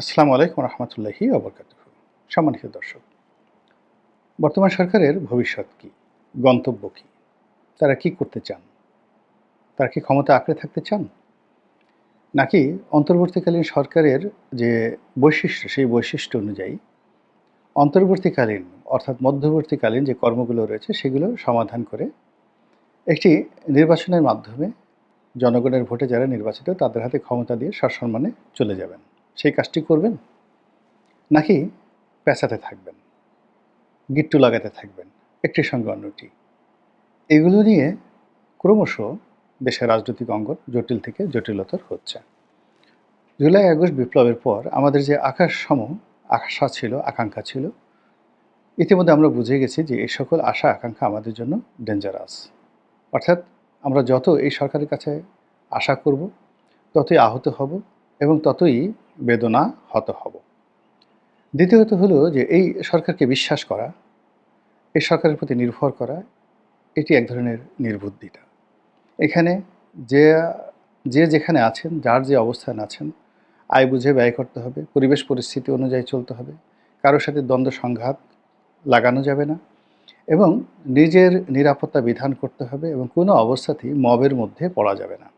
আসসালামু আলাইকুম রহমতুল্লাহি অবরকাত সম্মানিত দর্শক, বর্তমান সরকারের ভবিষ্যৎ কি? গন্তব্য কি? তারা কি করতে চান? তারা কি ক্ষমতা আঁকড়ে থাকতে চান? নাকি অন্তর্বর্তীকালীন সরকারের যে বৈশিষ্ট্য, সেই বৈশিষ্ট্য অনুযায়ী অন্তর্বর্তীকালীন, অর্থাৎ মধ্যবর্তীকালীন যে কর্মগুলো রয়েছে, সেগুলো সমাধান করে একটি নির্বাচনের মাধ্যমে জনগণের ভোটে যারা নির্বাচিত, তাদের হাতে ক্ষমতা দিয়ে সসম্মানে চলে যাবেন। সেই কাজটি করবেন? নাকি পেঁচাতে থাকবেন? গিট্টু লাগাতে থাকবেন? একটির সঙ্গে অন্যটি? এগুলো নিয়ে ক্রমশ দেশের রাজনৈতিক অঙ্গন জটিল থেকে জটিলতর হচ্ছে। জুলাই, আগস্ট বিপ্লবের পর আমাদের যে আকাশ সম আশা ছিল, আকাঙ্ক্ষা ছিল, ইতিমধ্যে আমরা বুঝে গেছি যে এই সকল আশা, আকাঙ্ক্ষা আমাদের জন্য ডেঞ্জারাস অর্থাৎ আমরা যত এই সরকারের কাছে আশা করব, ততই আহত হব এবং ততই বেদনা হত হব। দ্বিতীয়ত হলো যে এই সরকারকে বিশ্বাস করা, এই সরকারের প্রতি নির্ভর করা, এটি এক ধরনের নির্বুদ্ধিতা। এখানে যে যে যেখানে আছেন, যার যে অবস্থান আছেন, আয় বুঝে ব্যয় করতে হবে, পরিবেশ পরিস্থিতি অনুযায়ী চলতে হবে, কারোর সাথে দ্বন্দ্ব সংঘাত লাগানো যাবে না এবং নিজের নিরাপত্তা বিধান করতে হবে এবং কোনো অবস্থাতেই মবের মধ্যে পড়া যাবে না।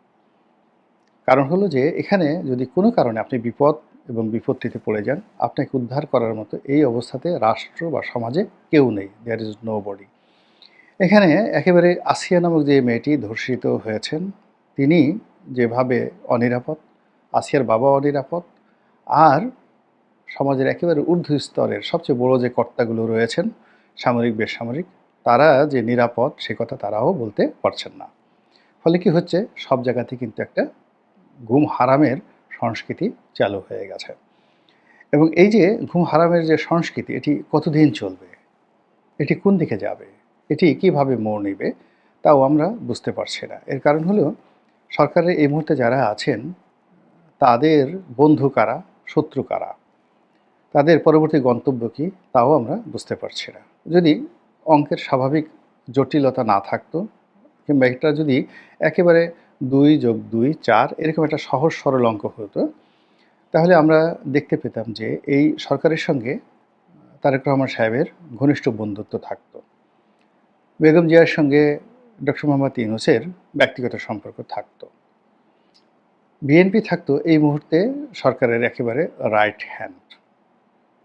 কারণ হলো যে এখানে যদি কোনো কারণে আপনি বিপদ এবং বিপত্তিতে পড়ে যান, আপনাকে উদ্ধার করার মতো এই অবস্থাতে রাষ্ট্র বা সমাজে কেউ নেই। দেয়ার ইজ নো বডি এখানে একেবারে আসিয়া নামক যে মেয়েটি ধর্ষিত হয়েছেন, তিনি যেভাবে অনিরাপদ, আসিয়ার বাবা অনিরাপদ, আর সমাজের একেবারে ঊর্ধ্ব স্তরের সবচেয়ে বড় যে কর্তাগুলো রয়েছেন, সামরিক, বেসামরিক, তারা যে নিরাপদ, সে কথা তারাও বলতে পারছেন না। ফলে কি হচ্ছে? সব জায়গাতে কিন্তু একটা ঘুম হারামের সংস্কৃতি চালু হয়ে গেছে। এবং এই যে ঘুম হারামের যে সংস্কৃতি, এটি কতদিন চলবে? এটি কোন দিকে যাবে? এটি কীভাবে মোড় নেবে? তাও আমরা বুঝতে পারছি না। এর কারণ হলো, সরকারের এই মুহূর্তে যারা আছেন, তাদের বন্ধু কারা? শত্রু কারা? তাদের পরবর্তী গন্তব্য কী? তাও আমরা বুঝতে পারছি না। যদি অঙ্কের স্বাভাবিক জটিলতা না থাকতো, কিংবা এটা যদি একেবারে দুই যোগ দুই চার এরকম একটা সহজ সরল অঙ্ক হতো। তাহলে আমরা দেখতে পেতাম যে এই সরকারের সঙ্গে তারেক রহমান সাহেবের ঘনিষ্ঠ বন্ধুত্ব থাকতো। বেগম জিয়ার সঙ্গে ডক্টর মোহাম্মদ ইউনুসের ব্যক্তিগত সম্পর্ক থাকতো। বিএনপি থাকতো এই মুহূর্তে সরকারের একেবারে রাইট হ্যান্ড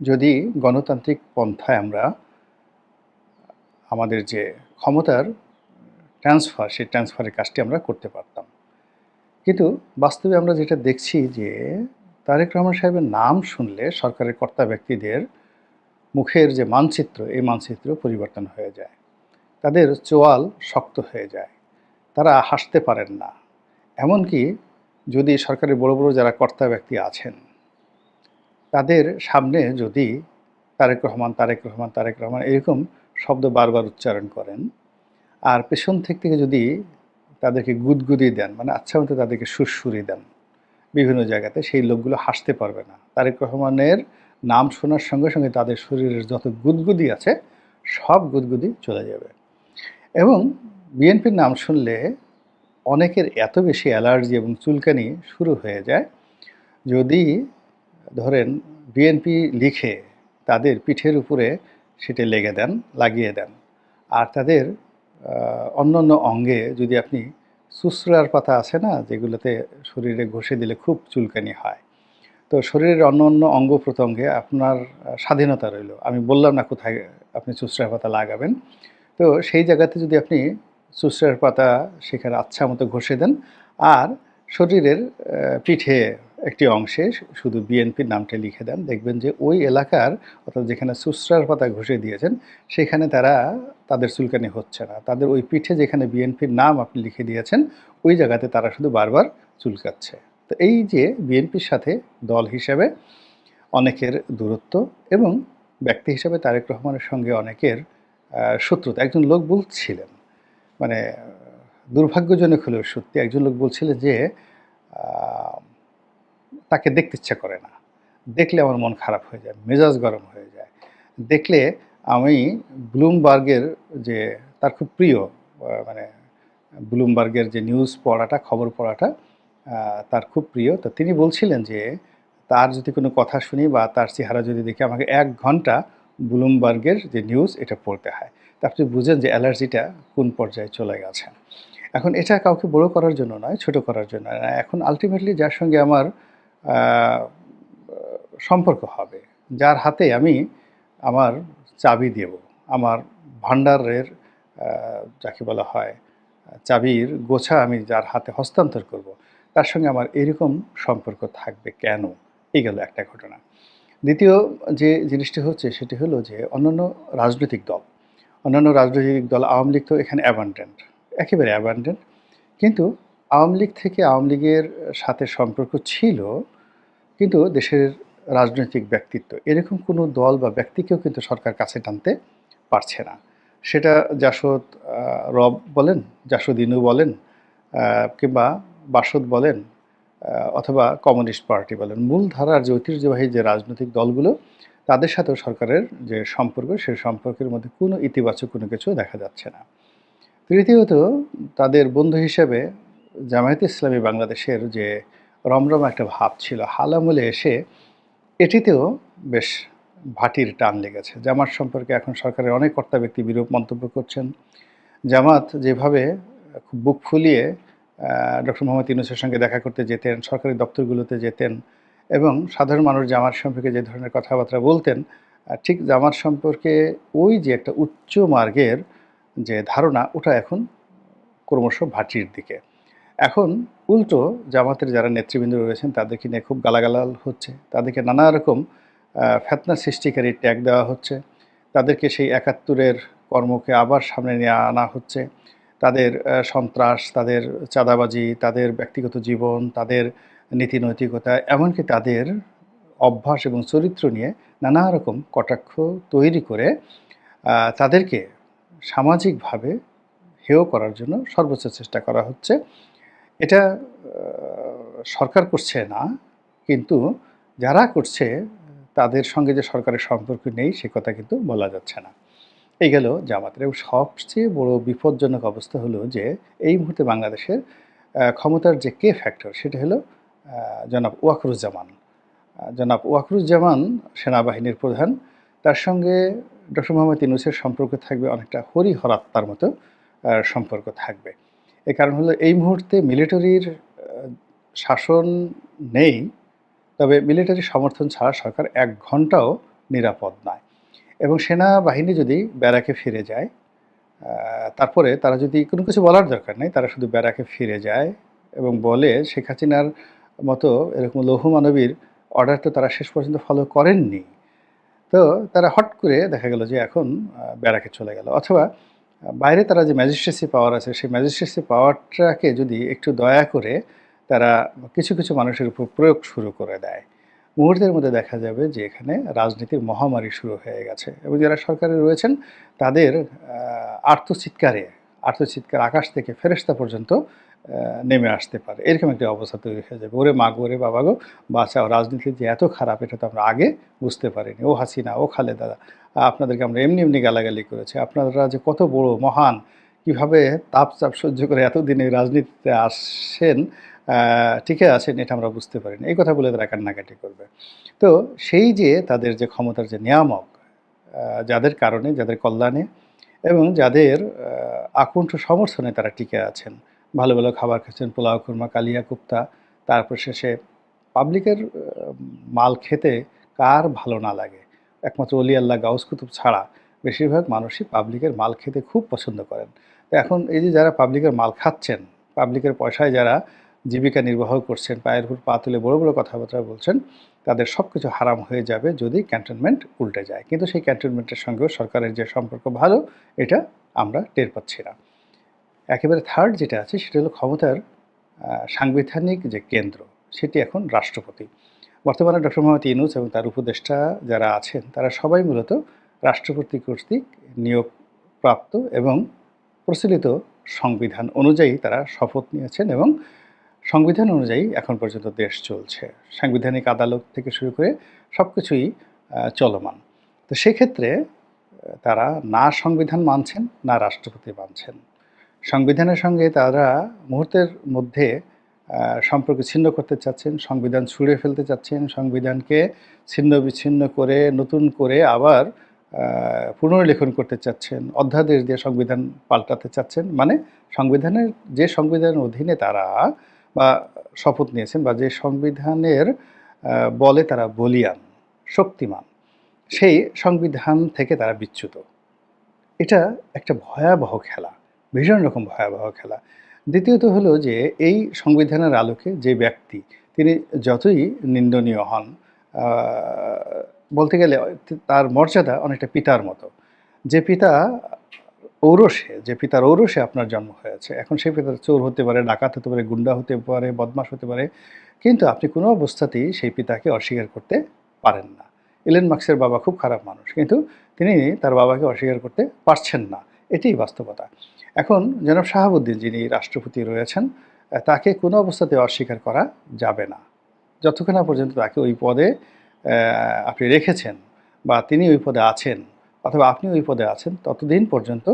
যদি গণতান্ত্রিক পন্থায় আমরা আমাদের যে ক্ষমতার ট্রান্সফার সেই ট্রান্সফারের কাজটি আমরা করতে পারতাম। কিন্তু বাস্তবে আমরা যেটা দেখছি যে তারেক রহমান সাহেবের নাম শুনলে সরকারের কর্তা ব্যক্তিদের মুখের যে মানচিত্র, এই মানচিত্র পরিবর্তন হয়ে যায়। তাদের চোয়াল শক্ত হয়ে যায়। তারা হাসতে পারেন না। এমনকি যদি সরকারের বড় বড় যারা কর্তা ব্যক্তি আছেন, তাদের সামনে যদি তারেক রহমান তারেক রহমান তারেক রহমান এরকম শব্দ বারবার উচ্চারণ করেন আর পেছন থেকে থেকে যদি তাদেরকে গুদগুদি দেন মানে আচ্ছা মতো তাদেরকে সুরসুরি দেন, বিভিন্ন জায়গাতে সেই লোকগুলো হাসতে পারবে না। তারেক রহমানের নাম শোনার সঙ্গে সঙ্গে তাদের শরীরের যত গুদগুদি আছে, সব গুদগুদি চলে যাবে। এবং বিএনপির নাম শুনলে অনেকের এত বেশি অ্যালার্জি এবং চুলকানি শুরু হয়ে যায়, যদি ধরেন বিএনপি লিখে তাদের পিঠের উপরে সেটা লেগে দেন, লাগিয়ে দেন, আর তাদের অন্য অন্য অঙ্গে যদি আপনি সুসরার পাতা আছে না, যেগুলোতে শরীরে ঘষে দিলে খুব চুলকানি হয়, তো শরীরের অন্য অন্য অঙ্গ প্রত্যঙ্গে আপনার স্বাধীনতা রইল। আমি বললাম না কোথায় আপনি চুসরার পাতা লাগাবেন। তো সেই জায়গাতে যদি আপনি চুসরার পাতা সেখানে আচ্ছা মতো ঘষে দেন, আর শরীরের পিঠে একটি অংশে শুধু বিএনপির নামটা লিখে দেন। দেখবেন যে ওই এলাকার, অর্থাৎ যেখানে সুশ্রার পাতা ঘষে দিয়েছেন, সেখানে তারা তাদের চুলকানি হচ্ছে না। তাদের ওই পিঠে যেখানে বিএনপির নাম আপনি লিখে দিয়েছেন, ওই জায়গাতে তারা শুধু বারবার চুলকাচ্ছে। তো এই যে বিএনপির সাথে দল হিসেবে অনেকের দূরত্ব এবং ব্যক্তি হিসেবে তারেক রহমানের সঙ্গে অনেকের শত্রুতা। একজন লোক বলছিলেন মানে দুর্ভাগ্যজনক হলেও সত্যি, একজন লোক বলছিলেন যে তাকে দেখতে ইচ্ছা করে না। দেখলে আমার মন খারাপ হয়ে যায়, মেজাজ গরম হয়ে যায়। দেখলে আমি ব্লুমবার্গের যে, তার খুব প্রিয় মানে ব্লুমবার্গের যে নিউজ পড়াটা, খবর পড়াটা তার খুব প্রিয়। তো তিনি বলছিলেন যে, তার যদি কোনো কথা শুনি বা তার চেহারা যদি দেখি, আমাকে এক ঘণ্টা ব্লুমবার্গের যে নিউজ, এটা পড়তে হয়। তা আপনি বুঝেন যে অ্যালার্জিটা কোন পর্যায়ে চলে গেছে। এখন এটা কাউকে বড় করার জন্য নয়, ছোট করার জন্য নয়। এখন আলটিমেটলি যার সঙ্গে আমার সম্পর্ক হবে। যার হাতে আমি আমার চাবি দেব। আমার ভাণ্ডারের যাকে বলা হয়, চাবির গোছা আমি যার হাতে হস্তান্তর করব, তার সঙ্গে আমার এরকম সম্পর্ক থাকবে কেন? এই গেল একটা ঘটনা। দ্বিতীয় যে জিনিসটি হচ্ছে, সেটি হলো যে অন্যান্য রাজনৈতিক দল, অন্যান্য রাজনৈতিক দল আওয়ামী লীগ তো এখানে অ্যাবান্ডেন্ট একেবারে অ্যাবান্ডেন্ট কিন্তু আওয়ামী লীগ থেকে আওয়ামী লীগের সাথে সম্পর্ক ছিল, কিন্তু দেশের রাজনৈতিক ব্যক্তিত্ব, এরকম কোনো দল বা ব্যক্তিকেও কিন্তু সরকার কাছে টানতে পারছে না। সেটা জাসদ রব বলেন জাসদ ইনু বলেন কিংবা বাসদ বলেন অথবা কমিউনিস্ট পার্টি বলেন, মূল ধারার যে ঐতিহ্যবাহী যে রাজনৈতিক দলগুলো, তাদের সাথেও সরকারের যে সম্পর্ক সেই সম্পর্কের মধ্যে কোনো ইতিবাচক কোনো কিছু দেখা যাচ্ছে না। তৃতীয়ত, তাদের বন্ধু হিসেবে জামায়াত ইসলামী বাংলাদেশের যে রমরম একটা ভাব ছিল হালামলে এসে এটিতেও বেশ ভাটির টান লেগেছে। জামাত সম্পর্কে এখন সরকারের অনেক কর্তা ব্যক্তি বিরূপ মন্তব্য করছেন। জামাত যেভাবে খুব বুক ফুলিয়ে ডক্টর মোহাম্মদ ইউনুসের সঙ্গে দেখা করতে যেতেন, সরকারি দপ্তরগুলোতে যেতেন এবং সাধারণ মানুষ জামাত সম্পর্কে যে ধরনের কথাবার্তা বলতেন ঠিক জামাত সম্পর্কে ওই যে একটা উচ্চ মার্গের যে ধারণা, ওটা এখন ক্রমশ ভাটির দিকে। এখন উল্টো জামাতের যারা নেতৃবৃন্দ রয়েছেন, তাদেরকে নিয়ে খুব গালাগালাল হচ্ছে। তাদেরকে নানা রকম ফেতনা সৃষ্টিকারী ট্যাগ দেওয়া হচ্ছে। তাদেরকে সেই একাত্তরের কর্মকে আবার সামনে নিয়ে আনা হচ্ছে। তাদের সন্ত্রাস, তাদের চাঁদাবাজি, তাদের ব্যক্তিগত জীবন, তাদের নীতি নৈতিকতা এমনকি তাদের অভ্যাস এবং চরিত্র নিয়ে নানা রকম কটাক্ষ তৈরি করে তাদেরকে সামাজিকভাবে হেয় করার জন্য সর্বোচ্চ চেষ্টা করা হচ্ছে। এটা সরকার করছে না, কিন্তু যারা করছে, তাদের সঙ্গে যে সরকারের সম্পর্ক নেই, সে কথা কিন্তু বলা যাচ্ছে না। এই গেল জামাতের। এবং সবচেয়ে বড় বিপজ্জনক অবস্থা হলো যে, এই মুহূর্তে বাংলাদেশের ক্ষমতার যে কে ফ্যাক্টর সেটা হলো জনাব ওয়াকরুজ্জামান। জনাব ওয়াকরুজ্জামান সেনাবাহিনীর প্রধান। তার সঙ্গে ডক্টর মোহাম্মদ ইউনুসের সম্পর্ক থাকবে, অনেকটা হরিহরাত্মার মতো সম্পর্ক থাকবে। এর কারণ হলো এই মুহূর্তে মিলিটারির শাসন নেই, তবে মিলিটারি সমর্থন ছাড়া সরকার এক ঘন্টাও নিরাপদ নয়। এবং সেনাবাহিনী যদি ব্যারাকে ফিরে যায় তারপরে তারা যদি কোনো কিছু বলার দরকার নেই, তারা শুধু ব্যারাকে ফিরে যায় এবং বলে শেখ হাসিনার মতো এরকম লৌহ মানবীর অর্ডার তো তারা শেষ পর্যন্ত ফলো করেননি। তো তারা হট করে দেখা গেল যে এখন ব্যারাকে চলে গেল। অথবা বাইরে তারা যে ম্যাজিস্ট্রেসি পাওয়ার আছে, সেই ম্যাজিস্ট্রেসি পাওয়ারটাকে যদি একটু দয়া করে তারা কিছু কিছু মানুষের উপর প্রয়োগ শুরু করে দেয়। মুহূর্তের মধ্যে দেখা যাবে যে এখানে রাজনীতির মহামারী শুরু হয়ে গেছে এবং যারা সরকারে রয়েছেন, তাদের আর্থচিৎকারে আর্থচিৎকার আকাশ থেকে ফেরেস্তা পর্যন্ত নেমে আসতে পারে। এরকম একটা অবস্থা তৈরি হয়ে যাবে। ওরে মা ওরে বাবা গো, বাঁচাও। রাজনীতি যে এত খারাপ, এটা তো আমরা আগে বুঝতে পারিনি। ও হাসিনা, ও খালেদা, আপনাদেরকে আমরা এমনি এমনি গালাগালি করেছি। আপনারা যে কত বড়, মহান, কীভাবে তাপ চাপ সহ্য করে এতদিন এই রাজনীতিতে আসেন টিকে আছেন, এটা আমরা বুঝতে পারিনি। এই কথা বলে তারা কান্নাকাটি করবে। তো সেই যে তাদের যে ক্ষমতার যে নিয়ামক যাদের কারণে, যাদের কল্যাণে এবং যাদের আকুণ্ঠ সমর্থনে তারা টিকে আছেন ভালো ভালো খাবার খাচ্ছেন, পোলাও, খুরমা, কালিয়া, কুপ্তা। তারপর শেষে পাবলিকের মাল খেতে কার ভালো না লাগে? একমাত্র অলি আল্লাহ গাউস কুতুব ছাড়া। বেশিরভাগ মানুষই পাবলিকের মাল খেতে খুব পছন্দ করেন। এখন এই যে যারা পাবলিকের মাল খাচ্ছেন, পাবলিকের পয়সায় যারা জীবিকা নির্বাহ করছেন, পায়ের উপর পা তুলে বড় বড় কথাবার্তা বলছেন, তাদের সব কিছু হারাম হয়ে যাবে যদি ক্যান্টনমেন্ট উল্টে যায়। কিন্তু সেই ক্যান্টনমেন্টের সঙ্গেও সরকারের যে সম্পর্ক ভালো, এটা আমরা টের পাচ্ছি না। একেবারে থার্ড যেটা আছে সেটা হলো ক্ষমতার সাংবিধানিক যে কেন্দ্র, সেটি এখন রাষ্ট্রপতি। বর্তমানে ডক্টর মোহাম্মদ ইউনুস এবং তার উপদেষ্টা যারা আছেন, তারা সবাই মূলত রাষ্ট্রপতি কর্তৃক নিয়োগপ্রাপ্ত এবং প্রচলিত সংবিধান অনুযায়ী তারা শপথ নিয়েছেন এবং সংবিধান অনুযায়ী এখন পর্যন্ত দেশ চলছে। সাংবিধানিক আদালত থেকে শুরু করে সব কিছুই চলমান। তো সেক্ষেত্রে, তারা না সংবিধান মানছেন, না রাষ্ট্রপতি মানছেন। সংবিধানের সঙ্গে তারা মুহূর্তের মধ্যে সম্পর্ক ছিন্ন করতে চাচ্ছেন, সংবিধান ছুঁড়ে ফেলতে চাচ্ছেন, সংবিধানকে ছিন্ন বিচ্ছিন্ন করে, নতুন করে আবার পুনর্লেখন করতে চাচ্ছেন, অধ্যাদেশ দিয়ে সংবিধান পাল্টাতে চাচ্ছেন। মানে সংবিধানের, যে সংবিধানের অধীনে তারা বা শপথ নিয়েছেন বা যে সংবিধানের বলে তারা বলিয়ান, শক্তিমান, সেই সংবিধান থেকে তারা বিচ্যুত। এটা একটা ভয়াবহ খেলা। ভীষণ রকম ভয়াবহ খেলা। দ্বিতীয়ত হলো যে, এই সংবিধানের আলোকে যে ব্যক্তি, তিনি যতই নিন্দনীয় হন বলতে গেলে তার মর্যাদা অনেকটা পিতার মতো। যে পিতা ঔরসে, যে পিতার ঔরসে আপনার জন্ম হয়েছে, এখন সেই পিতার চোর হতে পারে, ডাকাত হতে পারে, গুন্ডা হতে পারে, বদমাশ হতে পারে, কিন্তু আপনি কোনো অবস্থাতেই সেই পিতাকে অস্বীকার করতে পারেন না। ইলেন মার্ক্সের বাবা খুব খারাপ মানুষ, কিন্তু তিনি তার বাবাকে অস্বীকার করতে পারছেন না। এটাই বাস্তবতা। এখন জনাব শাহাবুদ্দিন যিনি রাষ্ট্রপতি রয়েছেন তাকে কোনো অবস্থাতে অস্বীকার করা যাবে না। যতক্ষণ না পর্যন্ত তাকে ওই পদে আপনি রেখেছেন বা তিনি ওই পদে আছেন অথবা আপনি ওই পদে আছেন, ততদিন পর্যন্ত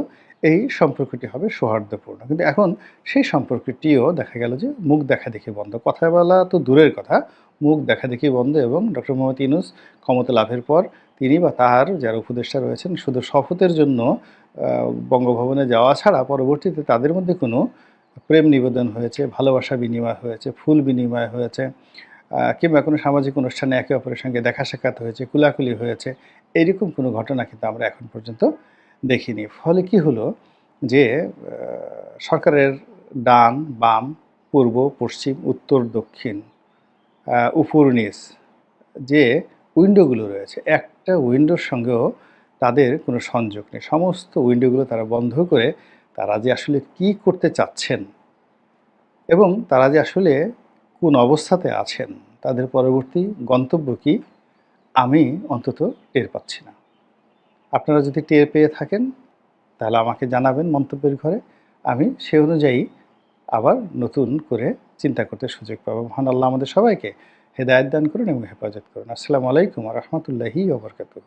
এই সম্পর্কটি হবে সৌহার্দ্যপূর্ণ। কিন্তু এখন সেই সম্পর্কটিও দেখা গেল যে মুখ দেখা দেখি বন্ধ। কথা বলা তো দূরের কথা, মুখ দেখা দেখি বন্ধ এবং ডক্টর মোহাম্মদ ইনুস ক্ষমতা লাভের পর তিনি বা তার যারা উপদেষ্টা রয়েছেন, শুধু শপথের জন্য বঙ্গভবনে যাওয়া ছাড়া পরবর্তীতে তাদের মধ্যে কোনো প্রেম নিবেদন হয়েছে, ভালোবাসা বিনিময় হয়েছে, ফুল বিনিময় হয়েছে কিংবা কোনো সামাজিক অনুষ্ঠানে একে অপরের সঙ্গে দেখা সাক্ষাৎ হয়েছে, কুলাকুলি হয়েছে এইরকম কোনো ঘটনা কিন্তু আমরা এখন পর্যন্ত দেখিনি। ফলে কি হলো যে সরকারের ডান, বাম, পূর্ব, পশ্চিম, উত্তর, দক্ষিণ উপর, নিচ যে উইন্ডোগুলো রয়েছে, একটা উইন্ডোর সঙ্গেও তাদের কোনো সংযোগ নেই। সমস্ত উইন্ডোগুলো তারা বন্ধ করে তারা যে আসলে কি করতে চাচ্ছেন এবং তারা যে আসলে কোন অবস্থাতে আছেন, তাদের পরবর্তী গন্তব্য কি, আমি অন্তত টের পাচ্ছি না। আপনারা যদি টের পেয়ে থাকেন, তাহলে আমাকে জানাবেন মন্তব্যের ঘরে। আমি সে অনুযায়ী আবার নতুন করে চিন্তা করতে সুযোগ পাবো। মহান আল্লাহ আমাদের সবাইকে হেদায়ত দান করুন এবং হেফাজত করুন। আসসালামু আলাইকুম রহমতুল্লাহি ওবরকাতুহ